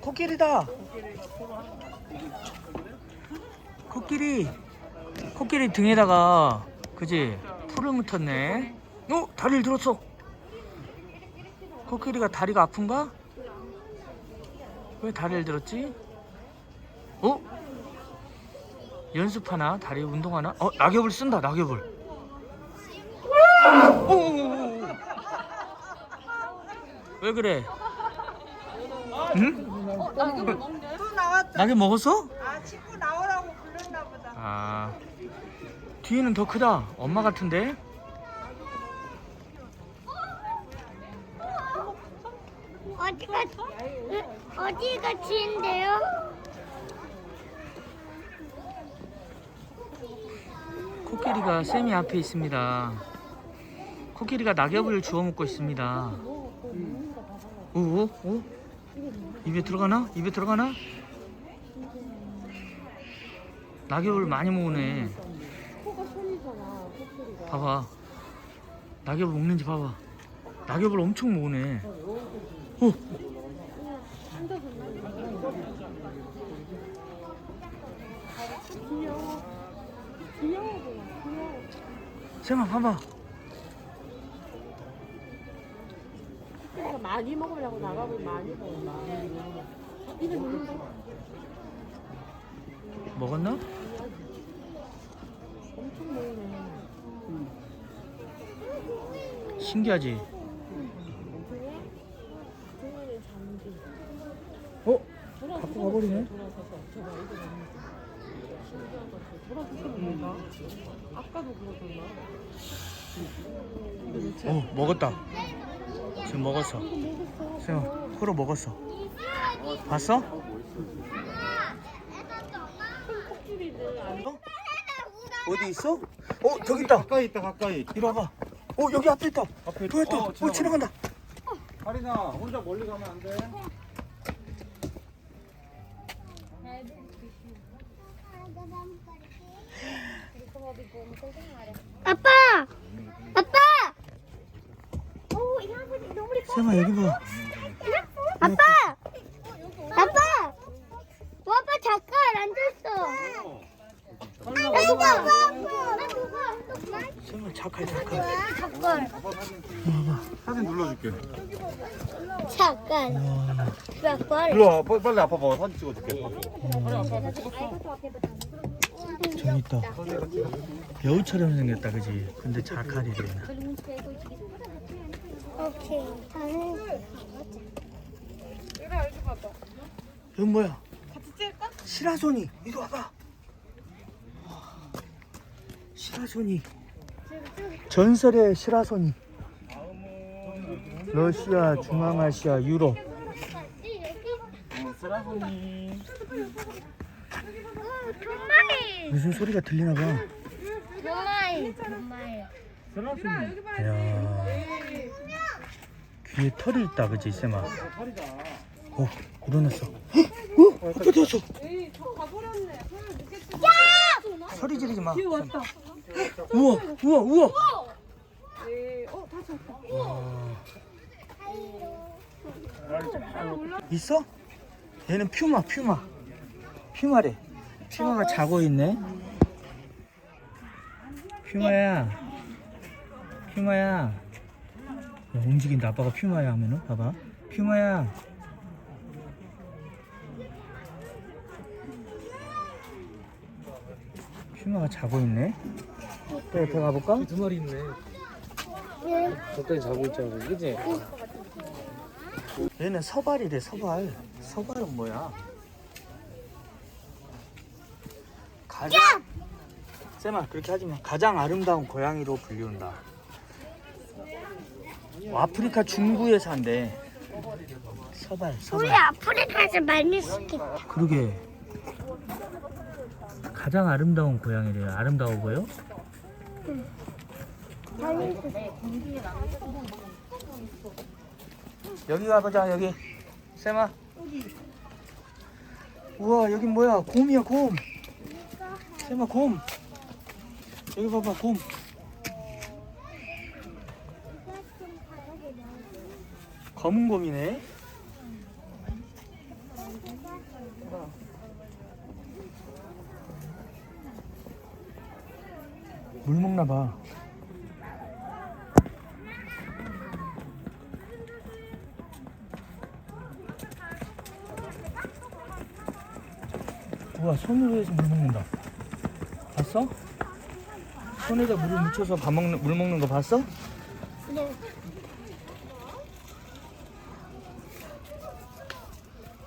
코끼리다. 코끼리. 코끼리 등에다가 그지 풀을 묻혔네. 어 다리를 들었어. 코끼리가 다리가 아픈가? 왜 다리를 들었지? 어? 연습하나? 다리 운동하나? 어 낙엽을 쓴다 낙엽을. 오. 왜 그래? 응? 또 나왔다. 낙엽 먹었어? 아 친구 나오라고 불렀나 보다. 아 뒤에는 더 크다 엄마 같은데 어디가 어디가 지인데요? 코끼리가 쌤이 앞에 있습니다 코끼리가 낙엽을 주워 먹고 있습니다 오, 오, 오? 입에 들어가나? 입에 들어가나? 낙엽을 많이 먹네. 봐봐. 낙엽을 먹는지 봐봐. 낙엽을 엄청 먹네. 오, 쌤아 봐봐 많이 먹으려고 나가고 많이 먹는다. 입에 넣는다. 먹었나? 엄청 먹네. 신기하지? 등에는 잠기. 어? 갖고 가버리네 돌아서서 저거 이거 너무 신기한 것 같아. 돌아서서 뭔가? 아까도 그러던가. 어 먹었다 지금 먹었어. 쌤아 코로 먹었어. 봤어? 안 어? 어디 있어? 어 저기 있다. 가까이 있다 가까이. 이리 와봐. 어 여기 앞에 있다. 앞에 보였다. 어, 어 지나간다. 하린아 혼자 멀리 가면 안 돼. 아빠! 아빠! 쌤아 여기 봐 아빠! 아빠! 와, 아빠 잠깐 앉았어. 누가? 쌤아 잠깐 잠깐 잠깐. 사진 눌러줄게 잠깐. 잠깐. 일로 와 빨리, 빨리 아빠 봐 사진 찍어줄게 저기 있다 여우처럼 생겼다 그지 근데 자칼이래 오케이. 저는 얘들아 여기 봐봐. 이건 뭐야 같이 찍을까? 시라소니 이리 와봐 시라소니 전설의 시라소니 러시아 중앙아시아 유럽 쓰라소니 정말. 무슨 소리가 들리나 봐 정말. 정말. 쓰라소니 이야 귀에 털이 있다 그지 쌤아? 어 일어났어. 헉! 어 아빠 되었어. 에이 저 가버렸네. 손을 늦게 소리 지르지 마. 찍어 왔다. 우와 우와 우와. 에이 어 다시 왔다. 있어? 얘는 퓨마 퓨마. 퓨마래. 퓨마가 자고 있네. 퓨마야. 퓨마야 야, 움직인다. 아빠가 퓨마야 하면은. 봐봐. 퓨마야. 퓨마가 자고 있네. 또 옆에 가볼까? 두 마리 있네. 적당히 자고 있잖아, 그지? 얘는 서발이래 서발. 서발은 뭐야? 가장 쌤아 그렇게 하지마. 가장 아름다운 고양이로 불리운다. 어, 아프리카 중부에 산대. 서발 우리 서발 아프리카에서 많이 시켰다. 그러게. 가장 아름다운 고양이래 아름다워 보여? 여기 가보자 여기. 쌤아 우와 여기 뭐야? 곰이야 곰. 쌤아 곰. 여기 봐봐 곰 검은 곰이네. 물 먹나 봐. 우와 손으로 해서 물 먹는다. 봤어? 손에다 물을 묻혀서 밥 먹는 물 먹는 거 봤어? 네.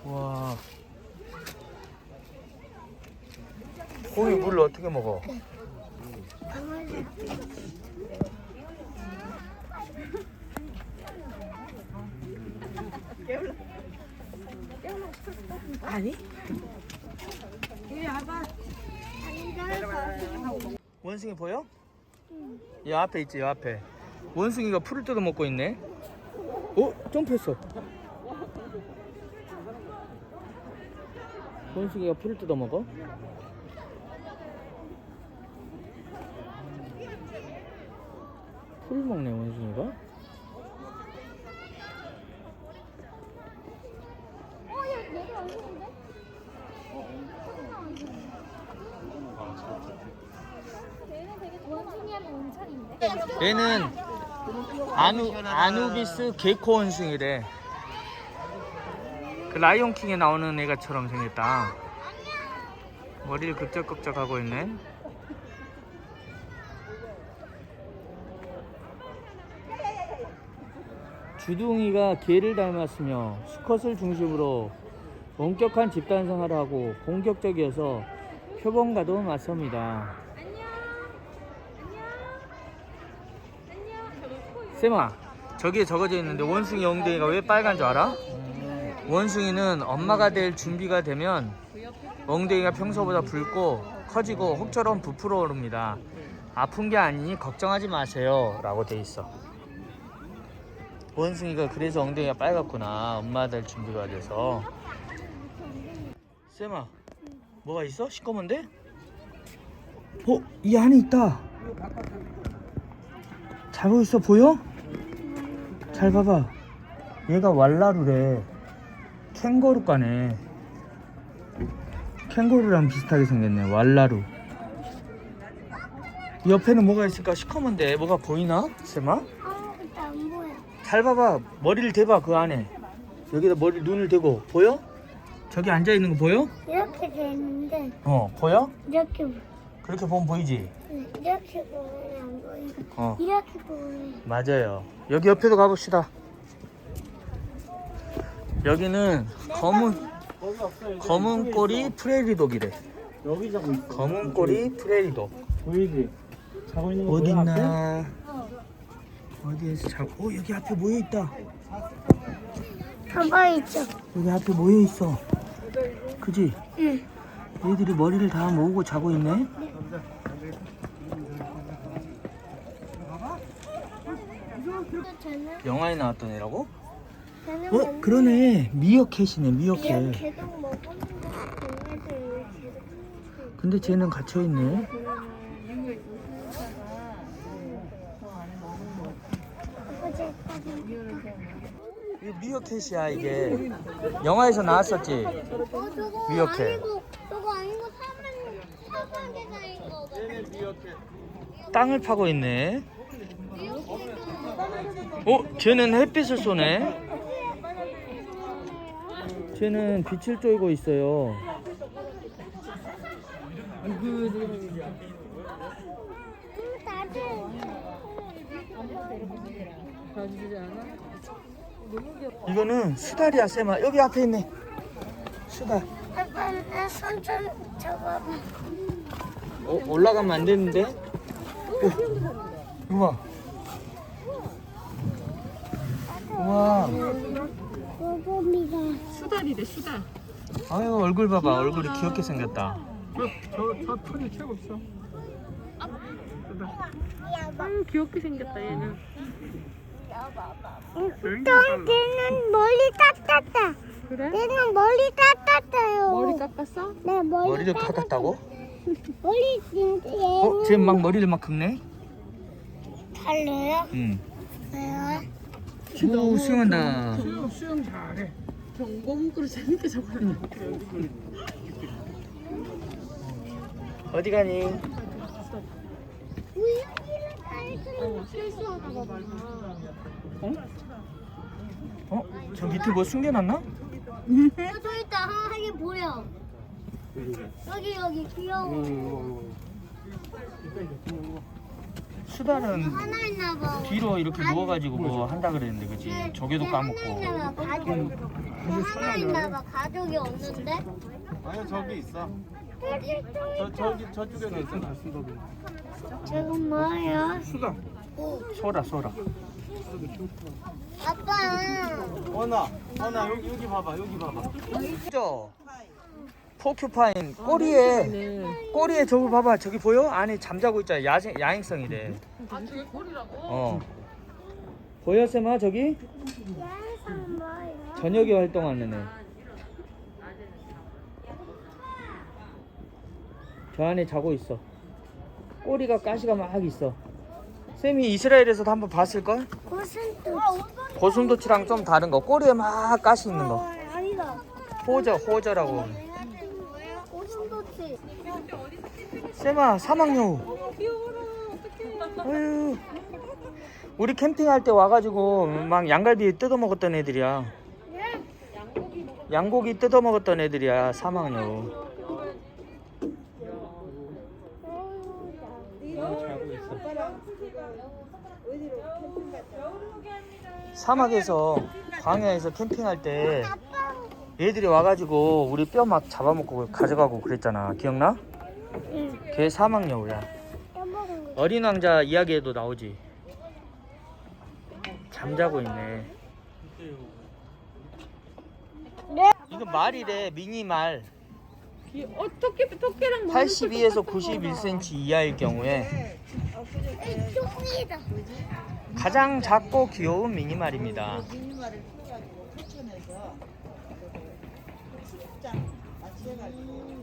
와. 곰이 물을 어떻게 먹어? 아니? 원숭이 보여? 이 앞에 있지, 이 앞에. 원숭이가 풀을 뜯어 먹고 있네. 어? 점프했어. 원숭이가 풀을 뜯어 먹어? 풀 먹네, 원숭이가. 얘는 아누 아누비스 게코 원숭이래. 그 라이온 킹에 나오는 애가처럼 생겼다. 머리를 극적극적 하고 있네. 주둥이가 개를 닮았으며 수컷을 중심으로 엄격한 집단 생활을 하고 공격적이어서 표범과도 맞섭니다. 쌤아 저기에 적어져 있는데 원숭이 엉덩이가 왜 빨간 줄 알아? 원숭이는 엄마가 될 준비가 되면 엉덩이가 평소보다 붉고 커지고 혹처럼 부풀어 오릅니다. 아픈 게 아니니 걱정하지 마세요 라고 돼 있어 원숭이가 그래서 엉덩이가 빨갛구나 엄마 될 준비가 돼서 쌤아 뭐가 있어? 시꺼먼데? 어? 이 안에 있다 잘 보였어 보여? 잘 봐봐 얘가 왈라루래 캥거루과네 캥거루랑 비슷하게 생겼네 왈라루 이 옆에는 뭐가 있을까 시커먼데 뭐가 보이나? 쌤아? 아, 근데 안 보여. 잘 봐봐 머리를 대봐 그 안에 여기다 머리 눈을 대고 보여? 저기 앉아있는 거 보여? 이렇게 돼 있는데 어 보여? 이렇게 보- 그렇게 보면 보이지? 네, 이렇게 보면 안 보이고 어 이렇게 보면 맞아요 여기 옆에도 가봅시다 여기는 검은 검은 꼬리 프레리독이래 여기 자고 있어. 검은 꼬리 프레리독 보이지? 자고 있는 거? 있나 어디에서 자고 어 여기 앞에 모여 있다 봐봐 있죠. 여기 앞에 모여 있어 그지? 응. 얘들이 머리를 다 모으고 자고 있네 영화에 나왔던 애라고? 어 그러네. 미어캣이네 미어캣. 계속 먹는 계속 근데 쟤는 갇혀있네. 아버지 미어캣이야 이게. 영화에서 나왔었지? 어 저거 미어캣. 아니고 저거 아니고 사람 사람 대사인 거 땅을 파고 있네. 어? 쟤는 햇빛을 쏘네 쟤는 빛을 쬐고 있어요? 이거는 수달이야 쌤아. 여기 앞에 있네. 수달. 아빠 손좀 잡아봐 어, 올라가면 안 되는데? 어, 우와. 우와 고범이가 수달이래 수달. 아유 얼굴 봐봐 얼굴이 귀엽게 생겼다 저저 털이 최고 없어. 음 귀엽게 생겼다 얘는. 똥 걔는 머리 깎았다 그래? 얘는 머리 깎았어요 머리 깎았어? 네 머리 머리를 깎았다고? 머리 진짜 어? 쟤막 머리를 막 긁네? 달려요? 응 왜요? 오 수영한다 수영 수영 잘해. 경고문구를 재밌게 적어놨네. 어디 가니? 오 우유기를 따르는 실수하나 봐. 어? 어? 저 밑에 뭐 숨겨놨나? 어, 저 있다. 하하게 보여. 여기 여기 귀여워. 수다는 하나 있나 봐. 뒤로 이렇게 누워가지고 뭐 한다 그랬는데 그지? 네, 네, 까먹고 하나 있나 봐. 가족. 네, 하나 있나 봐. 가족이 없는데. 아니 저기 있어. 저 저기 저쪽에는 있어. 지금 뭐예요? 수다. 소라 소라 아빠. 원아, 원아 여기 여기 봐봐, 여기 봐봐. 저 포큐파인 꼬리에 꼬리에 저거 봐봐 저기 보여? 안에 잠자고 있잖아 야생, 야행성이래 아 저게 꼴이라고? 어 보여 쌤아 저기? 저녁에 활동하는 애. 저 안에 자고 있어. 꼬리가 가시가 막 있어. 쌤이 이스라엘에서도 한번 봤을 걸? 고슴도. 고슴도치랑 좀 다른 거. 꼬리에 막 가시 있는 거. 아니다. 호저, 호저라고. 고슴도치. 쌤아, 사막여우. 귀여워라 어떡해 어휴. 우리 캠핑할 때 와가지고 막 양갈비 뜯어 먹었던 애들이야. 양고기 뜯어 먹었던 애들이야, 사막여우. 사막에서 광야에서 캠핑할 때 얘들이 와가지고 우리 뼈 막 잡아먹고 가져가고 그랬잖아. 기억나? 걔 사막여우야. 어린 왕자 이야기에도 나오지. 잠자고 있네. 이거 말이래 미니 말. 귀- 어 토끼 토끼랑 너무 82에서 91cm 이하일 경우에. 가장 작고 귀여운 미니 말입니다. 미니마를 추천해서 식장 같이 해가지고 이걸로